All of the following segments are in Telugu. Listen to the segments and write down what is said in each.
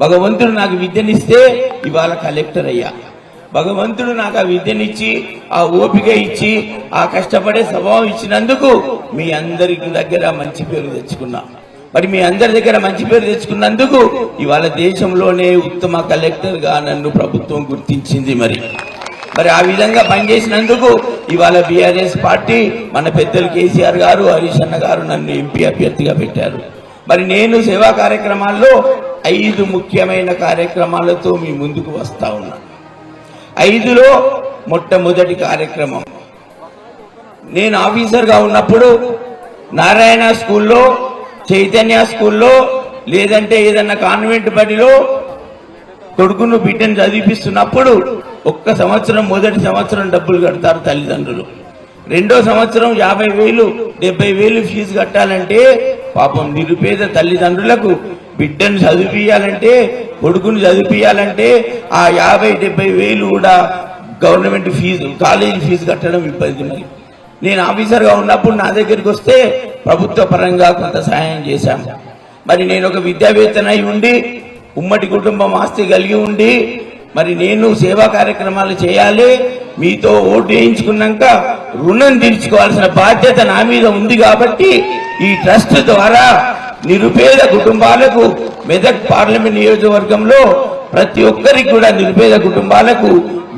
భగవంతుడు నాకు విద్యనిస్తే ఇవాళ కలెక్టర్ అయ్యా. భగవంతుడు నాకు ఆ విద్యనిచ్చి ఆ ఓపిక ఇచ్చి ఆ కష్టపడే స్వభావం ఇచ్చినందుకు మీ అందరి దగ్గర మంచి పేరు తెచ్చుకున్నా. మరి మీ అందరి దగ్గర మంచి పేరు తెచ్చుకున్నందుకు ఇవాళ దేశంలోనే ఉత్తమ కలెక్టర్గా నన్ను ప్రభుత్వం గుర్తించింది మరి. మరి ఆ విధంగా పనిచేసినందుకు ఇవాళ బీఆర్ఎస్ పార్టీ మన పెద్దలు కేసీఆర్ గారు హరీష్ అన్న గారు నన్ను ఎంపీ అభ్యర్థిగా పెట్టారు. మరి నేను సేవా కార్యక్రమాల్లో ఐదు ముఖ్యమైన కార్యక్రమాలతో మీ ముందుకు వస్తా ఉన్నా. ఐదులో మొట్టమొదటి కార్యక్రమం. నేను ఆఫీసర్గా ఉన్నప్పుడు నారాయణ స్కూల్లో చైతన్య స్కూల్లో లేదంటే ఏదన్నా కాన్వెంట్ బడిలో కొడుకును బిడ్డను చదివిపిస్తున్నప్పుడు ఒక్క సంవత్సరం మొదటి సంవత్సరం డబ్బులు కడతారు తల్లిదండ్రులు. రెండో సంవత్సరం యాభై వేలు డెబ్బై వేలు ఫీజు కట్టాలంటే పాపం నిరుపేద తల్లిదండ్రులకు బిడ్డను చదివిపియాలంటే కొడుకుని చదివిపియాలంటే ఆ యాభై డెబ్బై వేలు కూడా గవర్నమెంట్ ఫీజు కాలేజీ ఫీజు కట్టడం ఇబ్బంది మరి నేను ఆఫీసర్గా ఉన్నప్పుడు నా దగ్గరికి వస్తే ప్రభుత్వ పరంగా కొంత సహాయం చేశాం మరి నేను ఒక విద్యావేత్తనై ఉండి ఉమ్మడి కుటుంబం ఆస్తి కలిగి ఉండి మరి నేను సేవా కార్యక్రమాలు చేయాలి మీతో ఓటు వేయించుకున్నాక రుణం తీర్చుకోవాల్సిన బాధ్యత నా మీద ఉంది కాబట్టి ఈ ట్రస్ట్ ద్వారా నిరుపేద కుటుంబాలకు మెదక్ పార్లమెంట్ నియోజకవర్గంలో ప్రతి ఒక్కరికి కూడా నిరుపేద కుటుంబాలకు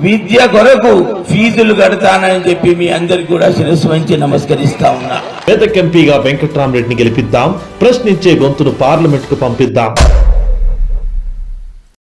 విద్య కొరకు ఫీజులు కడతానని చెప్పి మీ అందరికి కూడా శిరస్సు వంచి నమస్కరిస్తా ఉన్నా. మెదక్ ఎంపీగా వెంకట్రామరెడ్డిని గెలిపిద్దాం ప్రశ్నించే గొంతును పార్లమెంట్కు పంపిద్దాం.